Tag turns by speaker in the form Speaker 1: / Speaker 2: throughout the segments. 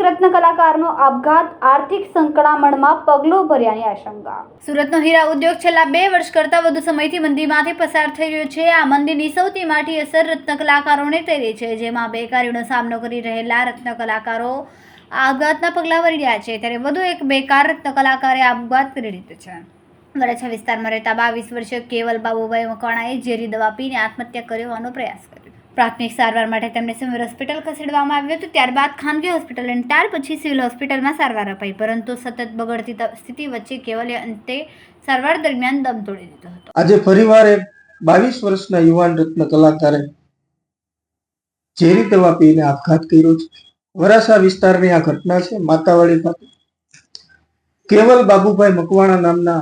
Speaker 1: રત્ન કલાકારનો આપઘાત, આર્થિક સંકળામણમાં પગલું ભર્યાની આશંકા. સુરતનો હીરા ઉદ્યોગ છેલ્લા બે વર્ષ કરતાં વધુ સમયથી મંદીમાંથી પસાર થઈ રહ્યો છે. આ મંદીની સૌથી માઠી અસર રત્ન કલાકારોને થઈ રહી છે, જેમાં બેકારીનો સામનો કરી રહેલા રત્ન કલાકારો આપઘાતના પગલાં ભરી રહ્યા છે. ત્યારે વધુ એક બેકાર રત્ન કલાકારે આપઘાત કરી લીધો છે. વરાછા વિસ્તારમાં રહેતા બાવીસ વર્ષીય કેવલ બાબુભાઈ મકવાણાએ ઝેરી દવા પીને આત્મહત્યા કરવાનો પ્રયાસ કર્યો. પ્રાથમિક સારવાર માટે તેમને સિવિલ હોસ્પિટલ ખસેડવામાં આવ્યું હતું. ત્યારબાદ ખાનગી હોસ્પિટલ અને ત્યાર પછી સિવિલ હોસ્પિટલમાં સારવાર અપાઈ, પરંતુ સતત બગડતી સ્થિતિ વચ્ચે કેવલે અંતે સારવાર દરમિયાન દમ તોડી દીધો હતો.
Speaker 2: આજે ફરીવાર એક બાવીસ વર્ષના યુવાન રત્ન કલાકારે ઝેરી દવા પીને આપઘાત કર્યો છે. વરાસા વિસ્તારની આ ઘટના છે, માતાવાડી ખાતે. કેવલ બાબુભાઈ મકવાણા નામના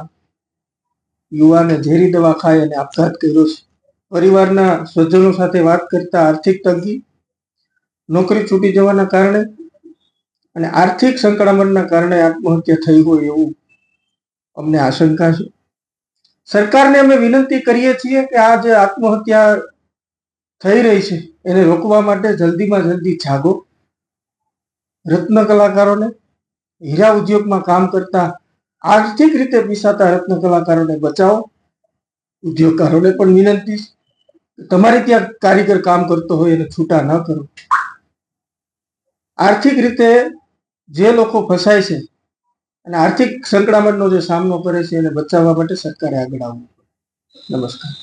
Speaker 2: યુવાને ઝેરી દવા ખાઈ અને આપઘાત કર્યો છે પરિવારના સ્વજનો સાથે વાત કરતા આર્થિક તંગી, નોકરી છૂટી જવાના કારણે અને આર્થિક સંકળામણના કારણે આત્મહત્યા થઈ હોય એવું અમને આશંકા છે. સરકારને અમે વિનંતી કરીએ છીએ કે આ જે આત્મહત્યા થઈ રહી છે, એને રોકવા માટે જલ્દીમાં જલ્દી જાગો. રત્ન કલાકારોને, હીરા ઉદ્યોગમાં કામ કરતા આર્થિક રીતે પીસાતા રત્ન કલાકારોને બચાવો. ઉદ્યોગકારોને પણ વિનંતી તમારે ત્યાં કારીગર કામ કરતો હોય એને છૂટા ન કરો. આર્થિક રીતે જે લોકો ફસાય છે અને આર્થિક સંકળામણનો જે સામનો કરે છે એને બચાવવા માટે સરકારે આગળ આવવું નમસ્કાર.